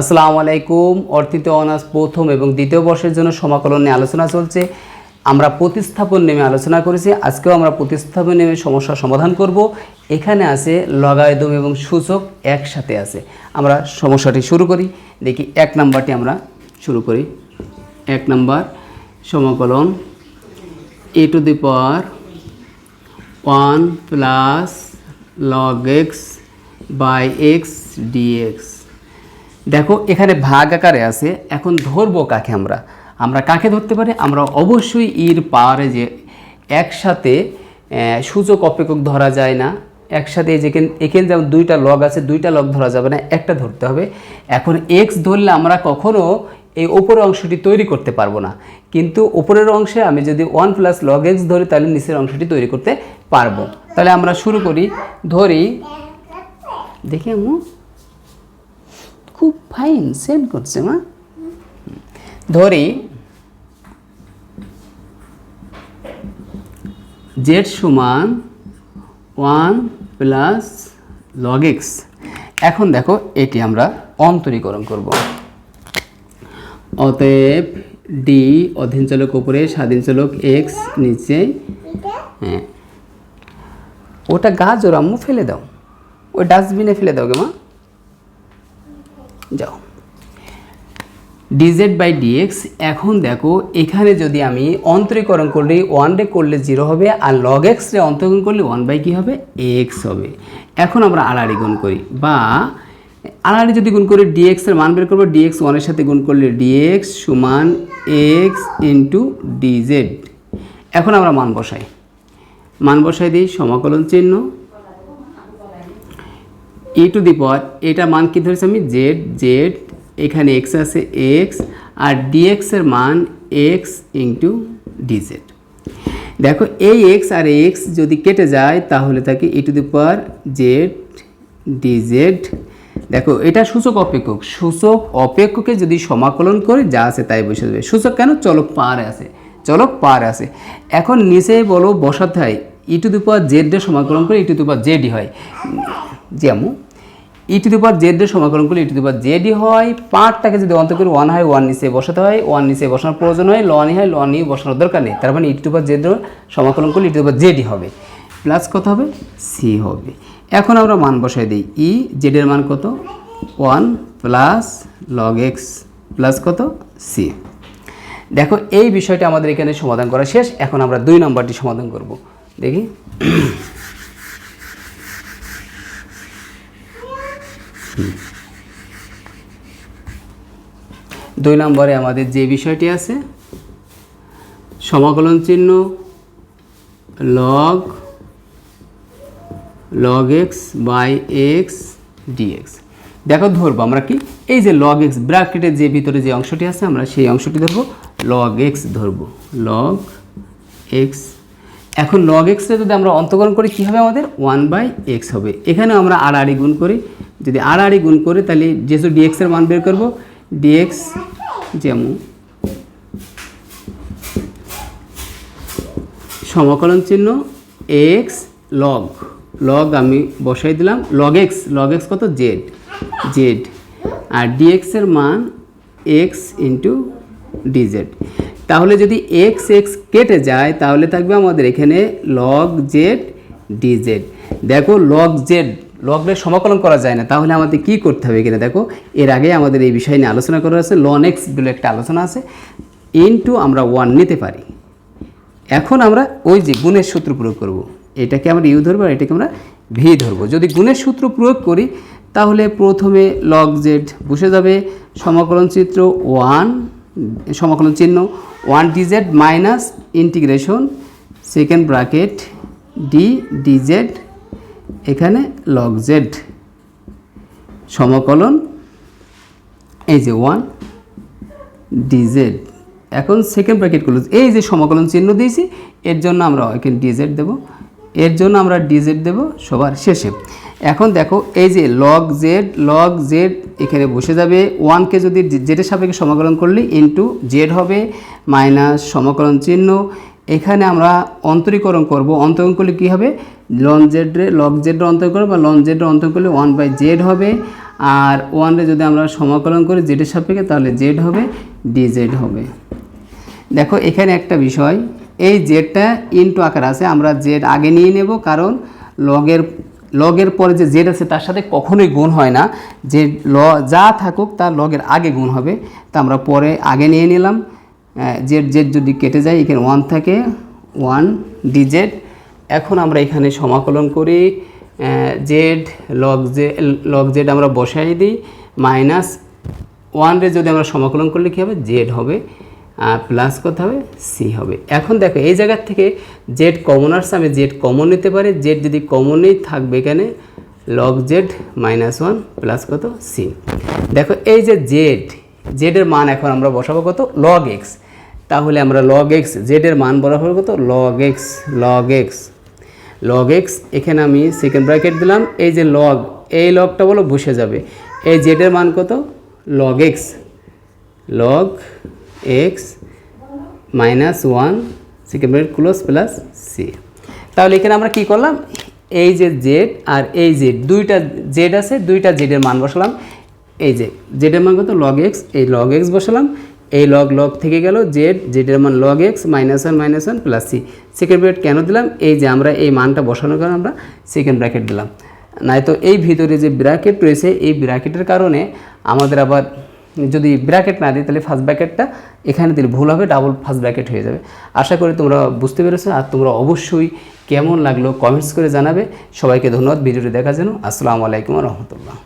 আসসালামু আলাইকুম। অর্থিত অনার্স প্রথম এবং দ্বিতীয় বর্ষের জন্য সমাকলন নিয়ে আলোচনা চলছে। আমরা প্রতিস্থাপন নেমে আলোচনা করেছি। আজকেও আমরা প্রতিস্থাপন নেমে সমস্যার সমাধান করব। এখানে আছে লগায়দম এবং সূচক একসাথে আছে। আমরা সমস্যাটি শুরু করি। দেখি এক নাম্বারটি আমরা শুরু করি। এক নাম্বার, সমাকলন a to the power one plus log x by x dx দেখো, এখানে ভাগ আকারে আছে, এখন ধরবো কাকে আমরা। আমরা কাকে ধরতে পারি? আমরা অবশ্যই ইর পাওয়ারে যে একসাথে সূচক অপেক্ষক ধরা যায় না। একসাথে এই যেখানে এখানে যেমন দুইটা লগ আছে, দুইটা লগ ধরা যাবে না, একটা ধরতে হবে। এখন এক্স ধরলে আমরা কখনও এই ওপরের অংশটি তৈরি করতে পারব না। কিন্তু ওপরের অংশে আমি যদি ওয়ান প্লাস লগ এক্স ধরি, তাহলে নিচের অংশটি তৈরি করতে পারব। তাহলে আমরা শুরু করি, ধরি, দেখি আম্মু। খুব ফাইন সেন্ড করছে, মা। ধরি, জেড সমান ওয়ান প্লাস লগ এক্স। এখন দেখো, এটি আমরা অন্তরীকরণ করব। অতএব ডি অধীন চলক উপরে, স্বাধীন চলক এক্স নিচে হ্যাঁ। ওটা গাছ ওর আম্মু ফেলে দাও। ওই ডাস্টবিনে ফেলে দাও গে, মা। যাও। ডিজেড বাই ডিএক্স এখন দেখো এখানে যদি আমি অন্তরীকরণ করলে ওয়ান রে করলে জিরো হবে আর লগ এক্স রে অন্তরীকরণ করলে ওয়ান বাই কী হবে? এক্স হবে। এখন আমরা আড়াআড়ি গুণ করি বা আড়াআড়ি যদি গুণ করি ডিএক্স এর মান বের করব ডিএক্স ওয়ানের সাথে গুণ করলে ডিএক্স সমান এক্স ইন্টু ডিজেড এখন আমরা মান বসাই। মান বসাই দিই, সমাকলন চিহ্ন। ই টু দি পাওয়ার এটা মান কি ধরেছি আমি? জেড জেড এখানে এক্স আছে এক্স আর ডিএক্স এর মান এক্স ইন্টু ডিজেড দেখো, এই এক্স আর এক্স যদি কেটে যায়, তাহলে থাকে e to the power z dz দেখো, এটা সূচক অপেক্ষক। সূচক অপেক্ষকে যদি সমাকলন করে, যা আছে তাই বসে যাবে। সূচক কেন? চলক পারে আছে। চলক পার আছে। এখন নিচে বলো, বসাতে হয়। ই টু দি পাওয়ার জেড এর সমাকলন করে ই টু দি পাওয়ার জেডই হয়। যেমন ই টু দি জেড এর সমাকলন করলে ই টু দি জেডই হয়। পাঁচটাকে যদি অন্ত করি ওয়ান হয় ওয়ান নিচে বসাতে হয়। ওয়ান নিচে বসানোর প্রয়োজন হয় লনই হয় লনই বসানোর দরকার নেই। তার মানে ই টু দি পাওয়ার জেড সমাকলন করলে ই টু দি জেডই হবে। প্লাস কত হবে? সি হবে। এখন আমরা মান বসাই দিই। ই জেডের মান কত? One plus log x plus কত? সি দেখো, এই বিষয়টা আমাদের এখানে সমাধান করা শেষ। এখন আমরা দুই নম্বরটি সমাধান করব। দেখি। দুই নম্বরে আমাদের যে বিষয়টি আছে, সমাকলন চিহ্ন log log x by x dx দেখো ধরবো আমরা কি? এই যে লগ এক্স ব্র্যাকেটের যে ভিতরে যে অংশটি আছে, আমরা সেই অংশটি ধরবো। লগ এক্স ধরবো। লগ এক্স এখন লগ এক্সে যদি আমরা অন্তকরণ করি, কী হবে আমাদের? ওয়ান বাই এক্স হবে। এখানে আমরা আড়াআড়ি গুণ করি। যদি আড়াআড়ি গুণ করি, তাহলে যেহেতু ডিএক্সের মান বের করব ডিএক্স যেমন সমাকলন চিহ্ন এক্স লগ লগ আমি বসাই দিলাম। লগ এক্স লগ এক্স কত? জেড জেড আর ডিএক্সের মান এক্স ইন্টু ডিজেড তাহলে যদি এক্স এক্স কেটে যায়, তাহলে থাকবে আমাদের এখানে লগ জেড ডিজেড দেখো লগ জেড লগের সমাকলন করা যায় না। তাহলে আমাদের কি করতে হবে এখানে? দেখো, এর আগে আমাদের এই বিষয় নিয়ে আলোচনা করা আছে লন এক্স বলে একটা আলোচনা আছে। ইনটু আমরা ওয়ান নিতে পারি। এখন আমরা ওই যে গুণের সূত্র প্রয়োগ করব। এটাকে আমরা ইউ ধরবো আর এটাকে আমরা ভি ধরবো। যদি গুণের সূত্র প্রয়োগ করি, তাহলে প্রথমে লগ জেড বসে যাবে। সমাকলন চিত্র ওয়ান সমাকলন চিহ্ন one dz minus integration second bracket d dz এখানে লগ জেড সমাকলন এই যে ওয়ান ডিজেড এখন সেকেন্ড ব্র্যাকেট ক্লোজ এই যে সমাকলন চিহ্ন দিয়েছি, এর জন্য আমরা এখানে ডিজেড দেব, এর জন্য আমরা ডিজেড দেব সবার শেষে। এখন দেখো, এই যে লগ জেড লগ জেড এখানে বসে যাবে। ওয়ানকে যদি জেডের সাপেক্ষে সমাকলন করলে ইনটু জেড হবে মাইনাস সমাকলন চিহ্ন। এখানে আমরা অন্তরীকরণ করব। অন্তরীকরণ করলে কী হবে? লন জেড লগ জেড অন্তরীকরণ বা লন জেড অন্তরীকরণ করলে ওয়ান বাই জেড হবে। আর ওয়ানরে যদি আমরা সমাকলন করি জেডের সাপেক্ষে, তাহলে জেড হবে ডিজেড হবে। দেখো, এখানে একটা বিষয়। এই জেডটা ইনটু আকার আছে। আমরা জেড আগে নিয়ে নেব, কারণ লগের লগের পরে যে জেড আছে, তার সাথে কখনোই গুণ হয় না। যে ল যা থাকুক, তার লগের আগে গুণ হবে। তা আমরা পরে আগে নিয়ে নিলাম। জেড জেড যদি কেটে যায়, এখানে ওয়ান থাকে। ওয়ান ডিজেড এখন আমরা এখানে সমাকলন করি। Z log z log z আমরা বসাই দিই। মাইনাস ওয়ান রে যদি আমরা সমাকলন করলে কী হবে? জেড হবে। প্লাস কত হবে সি হবে। এখন দেখো, এই জায়গার থেকে জেড কমন আসছে, আমি জেড কমন নিতে পারি। জেড যদি কমনই থাকবে এখানে log z minus one plus কত? সি দেখো, এই যে জেড জেডের মান এখন আমরা বসাবো কত? লগ এক্স তাহলে আমরা লগ এক্স জেডের মান বরাবর কত? Log x log x log x এখানে আমি সেকেন্ড ব্র্যাকেট দিলাম। এই যে লগ এই লগটা বলো, বসে যাবে। এই জেডের মান কত? Log x log x minus one second bracket close plus c তাহলে এখানে আমরা কি করলাম? এই যে জেড আর এই জেড দুইটা জেড আছে, দুইটা জেডের মান বসালাম। এই যে জেডের মান কত? লগ এক্স এই লগ এক্স বসালাম। এই লগ লগ থেকে গেল জেড জেডের মান log x minus one minus one plus c second bracket কেন দিলাম? এই যে আমরা এই মানটা বসানোর কারণে আমরা সেকেন্ড ব্র্যাকেট দিলাম। নয়তো এই ভিতরে যে ব্র্যাকেট রয়েছে, এই ব্র্যাকেটের কারণে আমাদের আবার যদি ব্র্যাকেট না দিই, তাহলে ফার্স্ট ব্র্যাকেটটা এখানে দিলে ভুল হবে ডাবল ফার্স্ট ব্র্যাকেট হয়ে যাবে। আশা করি তোমরা বুঝতে পেরেছ আর তোমরা অবশ্যই কেমন লাগল কমেন্টস করে জানাবে। সবাইকে ধন্যবাদ, ভিডিওটি দেখার জন্য। আসসালামু আলাইকুম রহমতুল্লাহ।